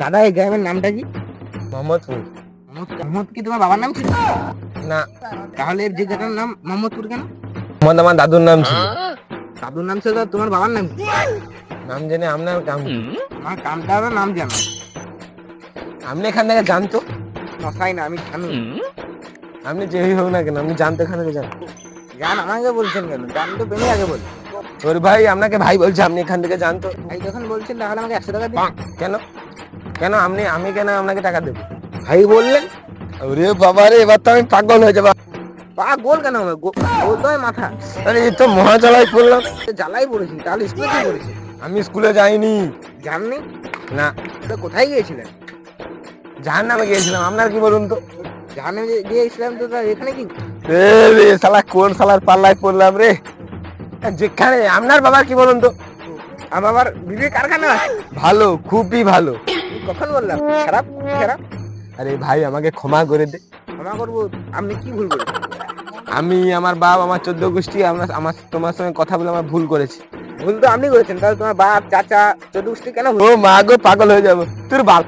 দাদা এই গ্রামের নামটা কি? মোহাম্মদপুর। মোহাম্মদ কি তোমার বাবার নাম ছিল? না। তাহলে এর জায়গাটার নাম মোহাম্মদপুর কেন? মোহাম্মদ আমার দাদুর নাম ছিল। দাদুর নাম ছিল তোমার বাবার নাম কি? নাম জেনে আপনার কাম। আমার কামটা হলো নাম জানো। আপনি এখান থেকে জানতো? মশাই না আমি জানি। আপনি যেই হোক না কেন আপনি জানতো এখান থেকে জান। জান আমাকে বলছেন কেন? জান তো বেনে আগে বল। ওর ভাই আপনাকে ভাই বলছে আপনি এখান থেকে জানতো। ভাই যখন বলছেন তাহলে আমাকে একশো টাকা দিন। কেন? কেন আপনি, আমি কেন আপনাকে টাকা দেবো? ভাই বললেন। ওরে বাবা রে, এবার তো আমি পাগল হয়ে যাব। পা গোল কেন হবে? গোল তো মাথা। আরে এই তো মহাচালায় পড়লাম। তো জ্বালাই পড়েছি তাহলে স্কুলে কি পড়েছি আমি স্কুলে যাইনি। জাননি না। তো কোথায় গিয়েছিলেন? জাহান নামে গিয়েছিলাম। আপনার কি বলুন তো? জানে যে গিয়েছিলাম তো এখানে কি? রে শালা কোন শালার পাল্লায় পড়লাম রে? যেখানে আপনার বাবার কি বলুন তো? আমার আবার বিবেক কারখানা ভালো, খুবই ভালো। কখন বললাম? খারাপ খারাপ। আরে ভাই আমাকে ক্ষমা করে দে। ক্ষমা করব? আপনি কি ভুল করেছেন? আমি আমার বাপ আমার চোদ্দ গোষ্ঠী আমরা আমার তোমার সঙ্গে কথা বলে আমার ভুল করেছি। ভুল তো আপনি করেছেন তাহলে তোমার বাপ চাচা চোদ্দ গোষ্ঠী কেন ও মা গো পাগল হয়ে যাব। তোর বাপ